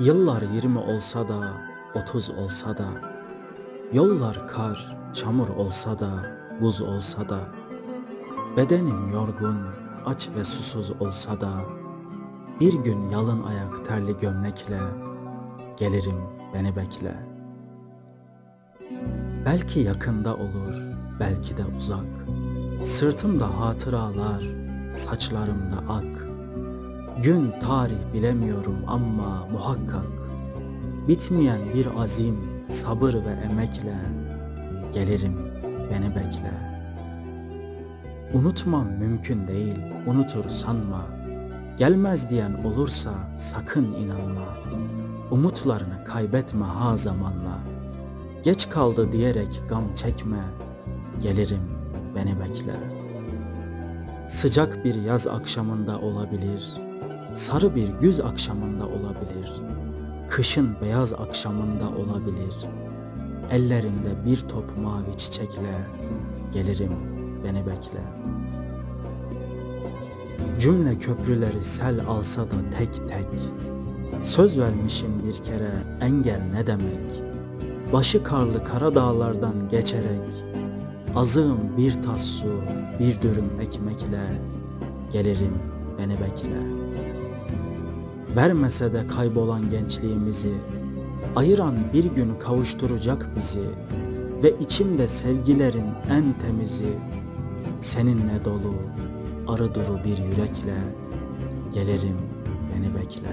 Yıllar yirmi olsa da, otuz olsa da, Yollar kar, çamur olsa da, buz olsa da, Bedenim yorgun, aç ve susuz olsa da, Bir gün yalın ayak terli gömlekle, Gelirim beni bekle. Belki yakında olur, belki de uzak, Sırtımda hatıralar, saçlarımda ak, Gün tarih bilemiyorum ama muhakkak Bitmeyen bir azim, sabır ve emekle Gelirim beni bekle. Unutmam mümkün değil, unutur sanma. Gelmez diyen olursa sakın inanma. Umutlarını kaybetme ha zamanla. Geç kaldı diyerek gam çekme Gelirim beni bekle. Sıcak bir yaz akşamında olabilir Sarı bir güz akşamında olabilir Kışın beyaz akşamında olabilir. Ellerimde bir top mavi çiçekle Gelirim beni bekle. Cümle köprüleri sel alsa da tek tek Söz vermişim bir kere engel ne demek? Başı karlı kara dağlardan geçerek Azığım bir tas su, bir dürüm ekmekle Gelirim beni bekle Vermese de kaybolan gençliğimizi Ayıran bir gün kavuşturacak bizi Ve içimde sevgilerin en temizi Seninle dolu arı duru bir yürekle Gelirim beni bekle